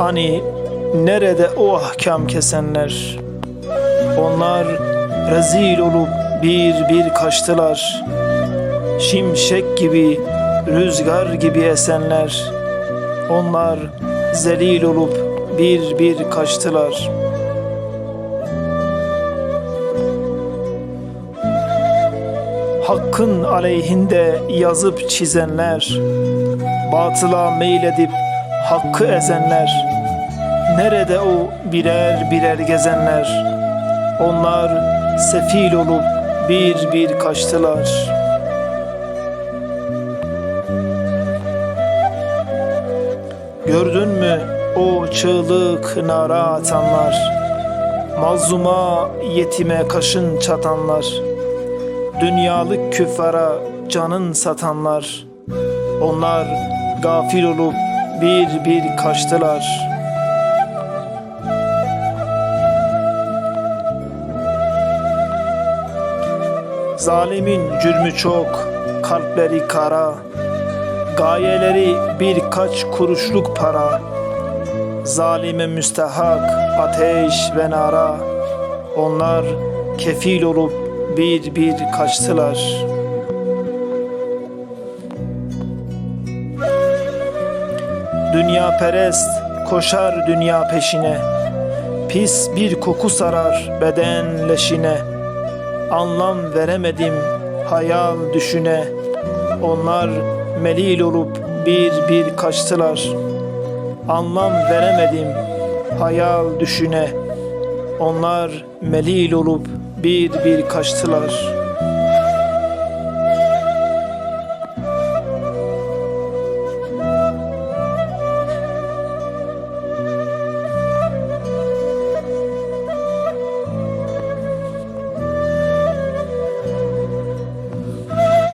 Hani nerede o ahkam kesenler? Onlar rezil olup bir bir kaçtılar. Şimşek gibi, rüzgar gibi esenler. Onlar zelil olup bir bir kaçtılar. Hakkın aleyhinde yazıp çizenler, batıla meyledip hakkı ezenler, nerede o birer birer gezenler, onlar sefil olup bir bir kaçtılar. Gördün mü o çığlık nara atanlar, mazluma yetime kaşın çatanlar, dünyalık küffara canın satanlar, onlar gafil olup bir bir kaçtılar. Zalimin cürmü çok, kalpleri kara, gayeleri birkaç kuruşluk para. Zalime müstehak ateş ve nara, onlar kefil olup bir bir kaçtılar. Dünya perest koşar dünya peşine, pis bir koku sarar beden leşine. Anlam veremedim hayal düşüne, onlar melil olup bir bir kaçtılar. Anlam veremedim hayal düşüne, onlar melil olup bir bir kaçtılar.''